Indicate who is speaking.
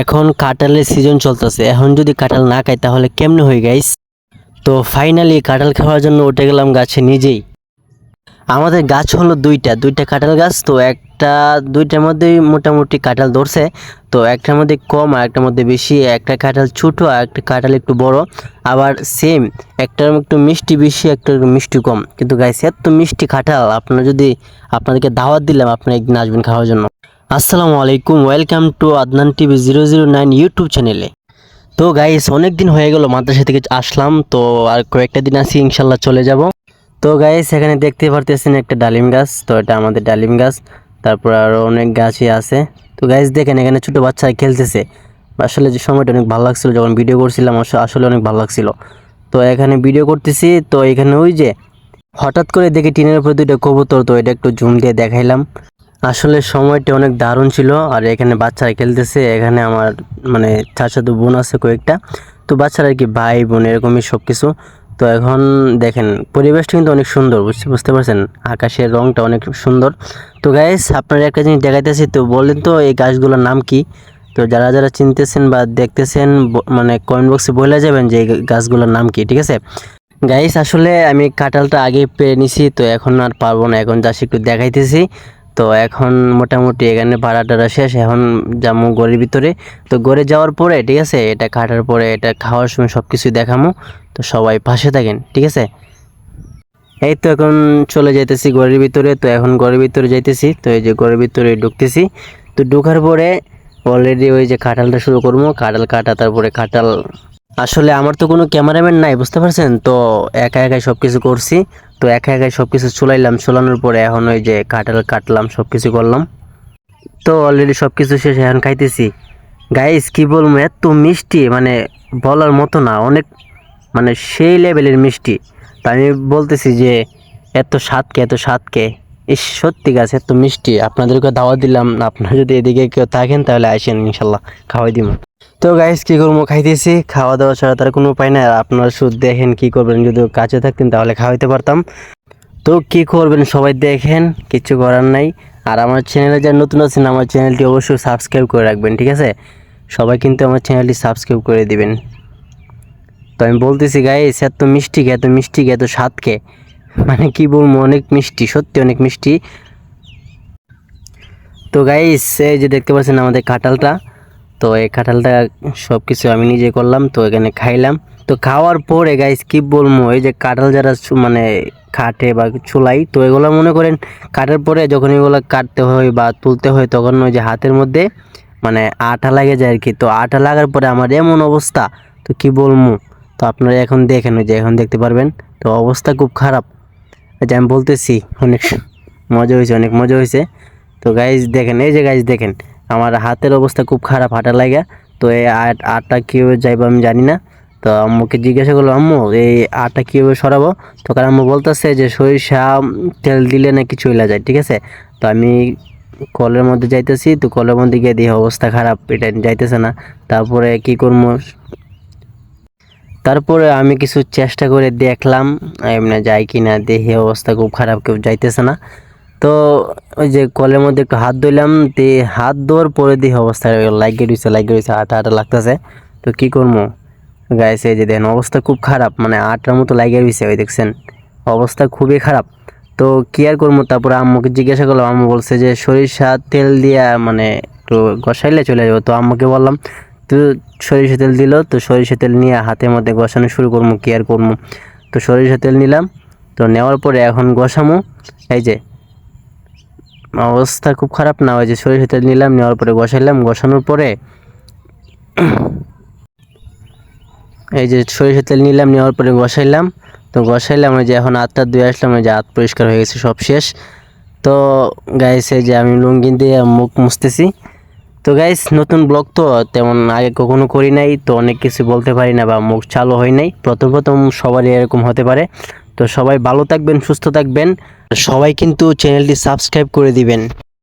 Speaker 1: এখন কাঁঠালের সিজন চলতেছে। এখন যদি কাঁঠাল না খাই তাহলে কেমনে হয়ে গাইস তো ফাইনালি কাঁঠাল খাওয়ার জন্য উঠে গেলাম গাছে নিজেই। আমাদের গাছ হলো দুইটা দুইটা কাঁঠাল গাছ, তো একটা, দুইটার মধ্যেই মোটামুটি কাঁঠাল ধরছে। তো একটার মধ্যে কম আর একটার মধ্যে বেশি। একটা কাঁঠাল ছোটো আর একটা কাঁঠাল একটু বড়। আবার সেম একটার একটু মিষ্টি বেশি একটা মিষ্টি কম। কিন্তু গাইস এত মিষ্টি কাঁঠাল, আপনার যদি আপনাদেরকে দাওয়াত দিলাম, আপনারা একদিন আসবেন খাওয়ার জন্য। আসসালামু আলাইকুম welcome to Adnan TV zero zero nine YouTube চ্যানেলে তো গাইস অনেক দিন হয়ে গেল মাদ্রাসা থেকে আসলাম, তো আর কয়েকটা দিন আছি ইনশাল্লাহ চলে যাব। তো গাইস এখানে দেখতে পারতেছেন একটা ডালিম গাছ, তো এটা আমাদের ডালিম গাছ। তারপর আরও অনেক গাছই আছে। তো গাইস দেখেন এখানে ছোটো বাচ্চা খেলতেছে। আসলে যে সময়টা অনেক ভালো লাগছিল, যখন ভিডিও করছিলাম, আস- আসলে অনেক ভালো লাগছিল। তো এখানে ভিডিও করতেছি, তো এখানে ওই যে হঠাৎ করে দেখি টিনের উপরে দুইটা কবুতর, তো এটা একটু জুম দিয়ে দেখাইলাম। আসলে সময়টা অনেক দারুণ ছিল আর এখানে বাচ্চারা খেলতেছে, এখানে আমার মানে চাচাতো বোন আছে কয়েকটা। তো বাচ্চারা আর কি ভাই বোন এরকমই সব কিছু তো এখন দেখেন, পরিবেশটা কিন্তু অনেক সুন্দর, বুঝতে বুঝতে পারছেন? আকাশের রংটা অনেক সুন্দর। তো গাইস আপনারা একটা জিনিস দেখাইতেছি, তো বলেন তো এই গাছগুলোর নাম কি? তো যারা যারা চিনতেছেন বা দেখতেছেন মানে কমেন্ট বক্সে বলে যাবেন যে এই গাছগুলোর নাম কি, ঠিক আছে? গাইস আসলে আমি কাঁঠালটা আগে পেয়ে নিছি, তো এখন আর পারব না, এখন জাস্ট একটু দেখাইতেছি। তো এখন মোটামুটি এখানে ভাড়া টাড়া শেষ, এখন যাব গড়ের ভিতরে। তো গড়ে যাওয়ার পরে, ঠিক আছে, এটা কাটার পরে, এটা খাওয়ার সময় সব কিছু দেখামো। তো সবাই পাশে থাকেন, ঠিক আছে? এই তো এখন চলে যাইতেছি ঘরের ভিতরে, তো এখন ঘরের ভিতরে যাইতেছি, তো এই যে ঘরের ভিতরে ঢুকতেছি। তো ঢোকার পরে অলরেডি ওই যে কাঁঠালটা শুরু করব কাঁঠাল কাটা, তারপরে কাঁঠাল। আসলে আমার তো কোনো ক্যামেরাম্যান নাই, বুঝতে পারছেন? তো একা একাই সব কিছু করছি। তো একা একাই সব কিছু চুলাইলাম, চুলানোর পরে এখন ওই যে কাঁঠাল কাটলাম সব কিছু করলাম। তো অলরেডি সব কিছু শেষ, এখন খাইতেছি। গাইস কি বলব, এত মিষ্টি মানে বলার মতো না, অনেক মানে সেই লেভেলের মিষ্টি। তা আমি বলতেছি যে, এত স্বাদকে এত স্বাদকে, ইস, সত্যি গাছ এত মিষ্টি। আপনাদেরকে দাওয়া দিলাম, আপনারা যদি এদিকে কেউ থাকেন তাহলে আসেন, ইনশাল্লাহ, খাওয়াই দিব তো গাইস কি করব? খাইতেছি। খাওয়া দাওয়া ছাড়া তার কোনো উপায় নাই। আর আপনারা শুধু দেখেন কি করবেন। যদি কাছে থাকতেন তাহলে খাওয়াইতে পারতাম। তো কি করবেন সবাই দেখেন, কিছু করার নাই। আর আমার চ্যানেলে যারা নতুন আছেন, আমার চ্যানেলটি অবশ্যই সাবস্ক্রাইব করে রাখবেন, ঠিক আছে? সবাই কিন্তু আমার চ্যানেলটি সাবস্ক্রাইব করে দিবেন। তো আমি বলতেছি গাইস এত মিষ্টি এত মিষ্টি এত কে? মানে কি বলব, অনেক মিষ্টি, সত্যি অনেক মিষ্টি। তো গাইস এই যে দেখতে পাচ্ছেন আমাদের কাঁঠালটা। তো এই কাঁঠালটা সব কিছু আমি নিজে করলাম, তো এখানে খাইলাম। তো খাওয়ার পরে গাইস কি বলব, এই যে কাঁঠাল যারা মানে কাটে বা চুলাই তো এগুলো মনে করেন, কাটার পরে যখন এগুলো কাটতে হয় বা তুলতে হয়, তখন ওই যে হাতের মধ্যে মানে আঠা লাগে যায় আর কি তো আঠা লাগার পরে আমার এমন অবস্থা, তো কি বলব, তো আপনারা এখন দেখেন, ওই যে এখন দেখতে পারবেন, তো অবস্থা খুব খারাপ। যে আমি বলতেছি, অনেক মজা হয়েছে, অনেক মজা হয়েছে। তো গাইজ দেখেন, এই যে গাইজ দেখেন আমার হাতের অবস্থা খুব খারাপ, হাঁটা লাগে। তো এই আট, আটটা কীভাবে যাইবো আমি জানি না। তো আম্মুকে জিজ্ঞাসা করল, আম্মু, এই আটটা কীভাবে সরাবো? তো কারণ আম্মু বলতেছে যে, সরিষা, তেল দিলে নাকি চলে যায়, ঠিক আছে? তো আমি কলের মধ্যে যাইতেছি, তো কলের মধ্যে গিয়ে দিয়ে অবস্থা খারাপ, এটা যাইতেছে না। তারপরে কি করব? তারপরে আমি কিছু চেষ্টা করে দেখলাম, এমনি যাই কি না দেখি অবস্থা খুব খারাপ, কেউ যাইতেছে না। তো ওই যে কলের মধ্যে একটু হাত ধুইলাম, তে হাত ধোয়ার পরে দিয়ে অবস্থা লাগিয়ে দিচ্ছে লাগিয়ে দিচ্ছে আটা আটা লাগতেছে। তো কি করব? গাইছে এই যে দেখেন, অবস্থা খুব খারাপ। মানে আটার মতো লাগিয়ে দিচ্ছে ওই দেখছেন? অবস্থা খুবই খারাপ। তো কি আর করব? তারপরে আম্মুকে জিজ্ঞাসা করলাম, আম্মু বলছে যে, সরিষা তেল দিয়া মানে একটু গসাইলে চলে যাব। তো আম্মুকে বললাম, তো সরিষা তেল দিল, তো সরিষা তেল নিয়ে হাতের মধ্যে গসানো শুরু করব, কি আর করব? তো সরিষা তেল নিলাম। তো নেওয়ার পরে এখন গসামো এই যে অবস্থা খুব খারাপ না, ওই যে সরিষা তেল নিলাম, নেওয়ার পরে বসাইলাম, বসানোর পরে এই যে সরিষা তেল নিলাম, নেওয়ার পরে বসাইলাম, তো গসাইলাম ওই যে এখন হাতটা ধুয়ে আসলাম, ওই যে হাত পরিষ্কার হয়ে গেছে, সব শেষ। তো গাইস এই যে আমি লুঙ্গি দিয়ে মুখ মুছতেছি। তো গাইস নতুন ব্লগ তো তেমন আগে কখনো করি নাই, তো অনেক কিছু বলতে পারি না বা মুখ চালু হয় নাই। প্রথম প্রথম সবারই এরকম হতে পারে। তো সবাই ভালো থাকবেন সুস্থ থাকবেন। সবাই কিন্তু চ্যানেলটি সাবস্ক্রাইব করে দিবেন।